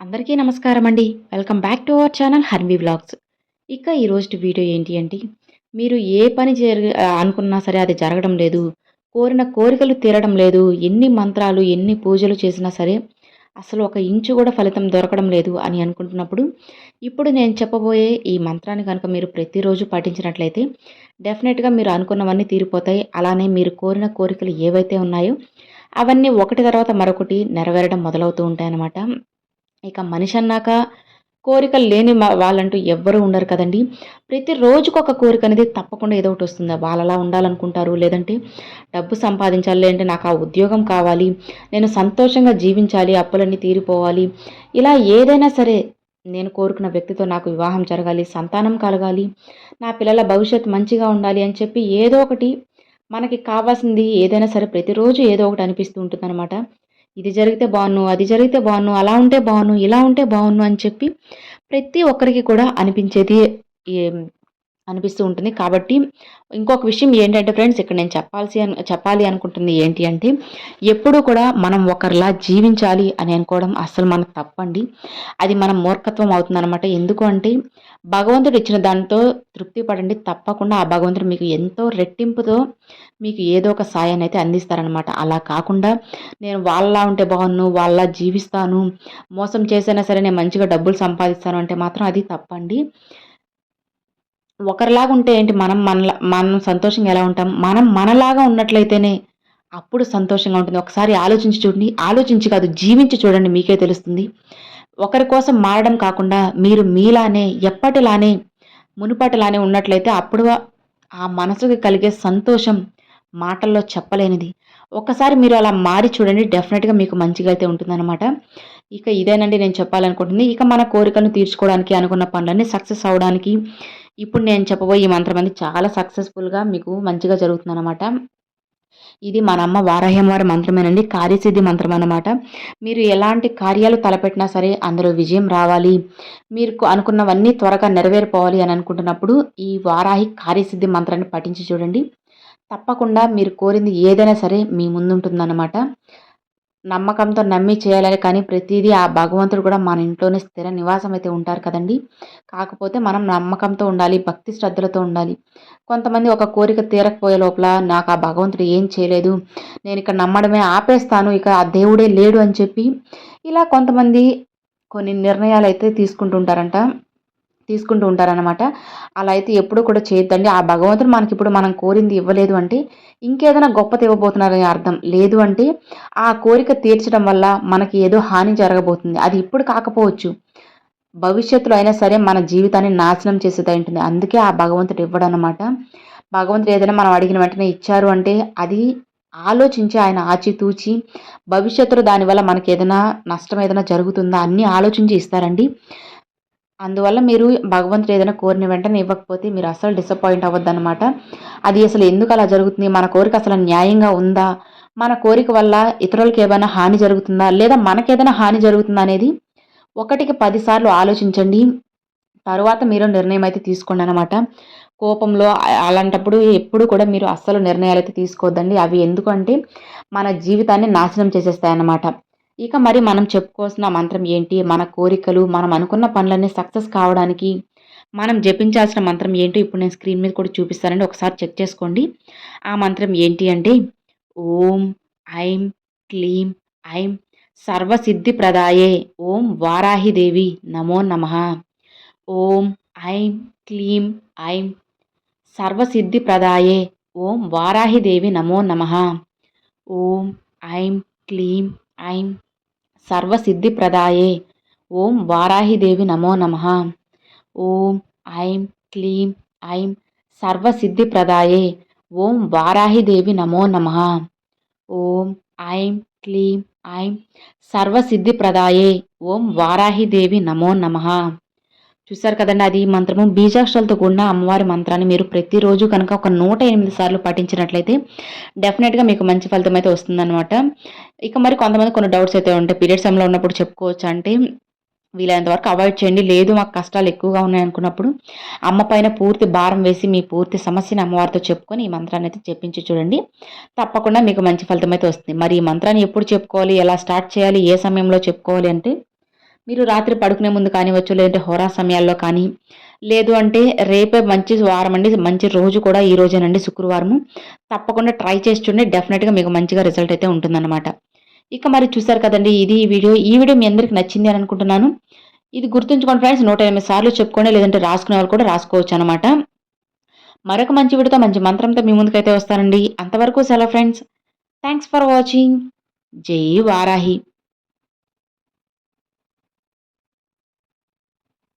అందరికీ నమస్కారం అండి welcome back to our channel Harvi vlogs. ఇక ఈరోజు వీడియో ఏంటి అంటే మీరు ఏ పని జరగ అనుకున్నా సరే అది జరగడం లేదు కోరిన కోరికలు తీరడం లేదు ఎన్ని మంత్రాలు ఎన్ని పూజలు చేసినా సరే అసలు ఒక ఇంచు కూడా ఫలితం దొరకడం లేదు అని అనుకుంటున్నప్పుడు ఇప్పుడు నేను చెప్పబోయే ఈ మంత్రాన్ని కనుక మీరు ప్రతిరోజు పాటించినట్లయితే డెఫినెట్గా మీరు అనుకున్నవన్నీ తీరిపోతాయి. అలానే మీరు కోరిన కోరికలు ఏవైతే ఉన్నాయో అవన్నీ ఒకటి తర్వాత మరొకటి నెరవేరడం మొదలవుతూ ఉంటాయన్నమాట. ఇక మనిషి అన్నాక కోరికలు లేని వాళ్ళంటూ ఎవ్వరూ ఉండరు కదండి. ప్రతి రోజుకు ఒక కోరిక అనేది తప్పకుండా ఏదో ఒకటి వస్తుంది. వాళ్ళలా ఉండాలనుకుంటారు. లేదంటే డబ్బు సంపాదించాలి లేదంటే నాకు ఆ ఉద్యోగం కావాలి. నేను సంతోషంగా జీవించాలి. అప్పులన్నీ తీరిపోవాలి. ఇలా ఏదైనా సరే నేను కోరుకున్న వ్యక్తితో నాకు వివాహం జరగాలి. సంతానం కలగాలి. నా పిల్లల భవిష్యత్తు మంచిగా ఉండాలి అని చెప్పి ఏదో ఒకటి మనకి కావాల్సింది ఏదైనా సరే ప్రతిరోజు ఏదో ఒకటి అనిపిస్తూ ఉంటుందన్నమాట. ఇది జరిగితే బాగున్ను అది జరిగితే బాగున్ను అలా ఉంటే బాగున్ను ఇలా ఉంటే బాగున్ను అని చెప్పి ప్రతి ఒక్కరికి కూడా అనిపించేది అనిపిస్తూ ఉంటుంది. కాబట్టి ఇంకొక విషయం ఏంటంటే ఫ్రెండ్స్ ఇక్కడ నేను చెప్పాల్సి చెప్పాలి అనుకుంటుంది ఏంటి అంటే ఎప్పుడూ కూడా మనం ఒకరిలా జీవించాలి అని అనుకోవడం అస్సలు మనకు తప్పండి. అది మన మూర్ఖత్వం అవుతుందన్నమాట. ఎందుకు అంటే భగవంతుడు ఇచ్చిన దానితో తృప్తి పడండి తప్పకుండా ఆ భగవంతుడు మీకు ఎంతో రెట్టింపుతో మీకు ఏదో ఒక సాయాన్ని అయితే అందిస్తారనమాట అలా కాకుండా నేను వాళ్ళలా ఉంటే బాగున్ను వాళ్ళ జీవిస్తాను మోసం చేసైనా సరే నేను మంచిగా డబ్బులు సంపాదిస్తాను అంటే మాత్రం అది తప్పండి. ఒకరిలాగా ఉంటే ఏంటి? మనం మనలా మనం సంతోషంగా ఎలా ఉంటాం? మనం మనలాగా ఉన్నట్లయితేనే అప్పుడు సంతోషంగా ఉంటుంది. ఒకసారి ఆలోచించి చూడండి. ఆలోచించి కాదు జీవించి చూడండి. మీకే తెలుస్తుంది. ఒకరి కోసం మారడం కాకుండా మీరు మీలానే ఎప్పటిలానే మునుపటిలానే ఉన్నట్లయితే అప్పుడు ఆ మనసుకి కలిగే సంతోషం మాటల్లో చెప్పలేనిది. ఒకసారి మీరు అలా మారి చూడండి. డెఫినెట్గా మీకు మంచిగా అయితే ఉంటుందన్నమాట. ఇక ఇదేనండి నేను చెప్పాలనుకుంటుంది. ఇక మన కోరికలను తీర్చుకోవడానికి అనుకున్న పనులన్నీ సక్సెస్ అవడానికి ఇప్పుడు నేను చెప్పబోయే ఈ మంత్రం అనేది చాలా సక్సెస్ఫుల్గా మీకు మంచిగా జరుగుతుందన్నమాట. ఇది మన అమ్మ వారాహ్యంవారి మంత్రమేనండి. కార్యసిద్ధి మంత్రం అనమాట మీరు ఎలాంటి కార్యాలు తలపెట్టినా సరే అందులో విజయం రావాలి. మీరు అనుకున్నవన్నీ త్వరగా నెరవేరిపోవాలి అని అనుకుంటున్నప్పుడు ఈ వారాహి కార్యసిద్ధి మంత్రాన్ని పఠించి చూడండి. తప్పకుండా మీరు కోరింది ఏదైనా సరే మీ ముందుంటుందన్నమాట. నమ్మకంతో నమ్మి చేయాలని కానీ ప్రతిదీ ఆ భగవంతుడు కూడా మన ఇంట్లోనే స్థిర నివాసం అయితే ఉంటారు కదండి. కాకపోతే మనం నమ్మకంతో ఉండాలి భక్తి శ్రద్ధలతో ఉండాలి. కొంతమంది ఒక కోరిక తీరకపోయే లోపల నాకు ఆ భగవంతుడు ఏం చేయలేదు నేను ఇక్కడ నమ్మడమే ఆపేస్తాను ఇక ఆ దేవుడే లేడు అని చెప్పి ఇలా కొంతమంది కొన్ని నిర్ణయాలు అయితే తీసుకుంటుంటారంట. తీసుకుంటూ ఉంటారనమాట అలా అయితే ఎప్పుడు కూడా చేయొద్దండి. ఆ భగవంతుడు మనకి ఇప్పుడు మనం కోరింది ఇవ్వలేదు అంటే ఇంకేదైనా గొప్పది ఇవ్వబోతున్నారని అర్థం. లేదు అంటే ఆ కోరిక తీర్చడం వల్ల మనకి ఏదో హాని జరగబోతుంది. అది ఇప్పుడు కాకపోవచ్చు. భవిష్యత్తులో అయినా సరే మన జీవితాన్ని నాశనం చేసేది ఉంటుంది అందుకే ఆ భగవంతుడు ఇవ్వడం అనమాట భగవంతుడు ఏదైనా మనం అడిగిన వెంటనే ఇచ్చారు అంటే అది ఆలోచించి ఆయన ఆచితూచి భవిష్యత్తులో దానివల్ల మనకి ఏదైనా నష్టం ఏదైనా జరుగుతుందా అన్నీ ఆలోచించి ఇస్తారండి. అందువల్ల మీరు భగవంతుడు ఏదైనా కోరిన వెంటనే ఇవ్వకపోతే మీరు అసలు డిసప్పాయింట్ అవ్వద్దనమాట అది అసలు ఎందుకు అలా జరుగుతుంది? మన కోరిక అసలు న్యాయంగా ఉందా? మన కోరిక వల్ల ఇతరులకు ఏమైనా హాని జరుగుతుందా? లేదా మనకేదైనా హాని జరుగుతుందా అనేది ఒకటికి పదిసార్లు ఆలోచించండి. తర్వాత మీరు నిర్ణయం అయితే తీసుకోండి అనమాట కోపంలో అలాంటప్పుడు ఎప్పుడు కూడా మీరు అస్సలు నిర్ణయాలు అయితే తీసుకోవద్దండి. అవి ఎందుకంటే మన జీవితాన్ని నాశనం చేసేస్తాయి అన్నమాట ఇక మరి మనం చెప్పుకోవాల్సిన మంత్రం ఏంటి? మన కోరికలు మనం అనుకున్న పనులన్నీ సక్సెస్ కావడానికి మనం జపించాల్సిన మంత్రం ఏంటో ఇప్పుడు నేను స్క్రీన్ మీద కూడా చూపిస్తానండి. ఒకసారి చెక్ చేసుకోండి. ఆ మంత్రం ఏంటి అంటే ఓం ఐం క్లీం ఐం సర్వసిద్ధి ప్రదాయే ఓం వారాహిదేవి నమో నమ. ఓం ఐం క్లీం ఐం సర్వసిద్ధి ప్రదాయే ఓం వారాహిదేవి నమో నమ. ఓం ఐం క్లీం ఐం సర్వసిద్ధిప్రదాయే. ఓం వారాహిదేవి నమో నమ. ఓం ఐం క్లీం ఐం సర్వసిద్ధిప్రదాయే. ఓం వారాహిదేవి నమో నమ. ఓం ఐం క్లీం ఐం సర్వసిద్ధిప్రదాయే. ఓం వారాహిదేవి నమో నమ. చూసారు కదండి అది మంత్రము. బీజాక్షరాలతో కూడిన అమ్మవారి మంత్రాన్ని మీరు ప్రతిరోజు కనుక ఒక నూట ఎనిమిది సార్లు పఠించినట్లయితే డెఫినెట్గా మీకు మంచి ఫలితం అయితే వస్తుందన్నమాట. ఇక మరి కొంతమంది కొన్ని డౌట్స్ అయితే ఉంటాయి. పీరియడ్ సమయంలో ఉన్నప్పుడు చెప్పుకోవచ్చు అంటే వీలైనంత వరకు అవాయిడ్ చేయండి. లేదు మాకు కష్టాలు ఎక్కువగా ఉన్నాయి అనుకున్నప్పుడు అమ్మ పైన పూర్తి భారం వేసి మీ పూర్తి సమస్యని అమ్మవారితో చెప్పుకొని ఈ మంత్రాన్ని అయితే చెప్పించి చూడండి. తప్పకుండా మీకు మంచి ఫలితం అయితే వస్తుంది. మరి ఈ మంత్రాన్ని ఎప్పుడు చెప్పుకోవాలి? ఎలా స్టార్ట్ చేయాలి? ఏ సమయంలో చెప్పుకోవాలి అంటే మీరు రాత్రి పడుకునే ముందు కానివచ్చు లేదంటే హోరా సమయాల్లో కానీ లేదు అంటే రేపే మంచి వారం అండి మంచి రోజు కూడా ఈ రోజేనండి శుక్రవారము. తప్పకుండా ట్రై చేసి చూడండి డెఫినెట్గా మీకు మంచిగా రిజల్ట్ అయితే ఉంటుందన్నమాట. ఇక మరి చూసారు కదండి ఇది ఈ వీడియో. ఈ వీడియో మీ అందరికి నచ్చింది అని అనుకుంటున్నాను. ఇది గుర్తుంచుకోండి ఫ్రెండ్స్ నూట ఎనిమిది సార్లు చెప్పుకోండి లేదంటే రాసుకునే వాళ్ళు కూడా రాసుకోవచ్చు అనమాట మరొక మంచి వీడియోతో మంచి మంత్రంతో మీ ముందుకైతే వస్తానండి. అంతవరకు సెలవు ఫ్రెండ్స్. థ్యాంక్స్ ఫర్ వాచింగ్ జై వారాహి.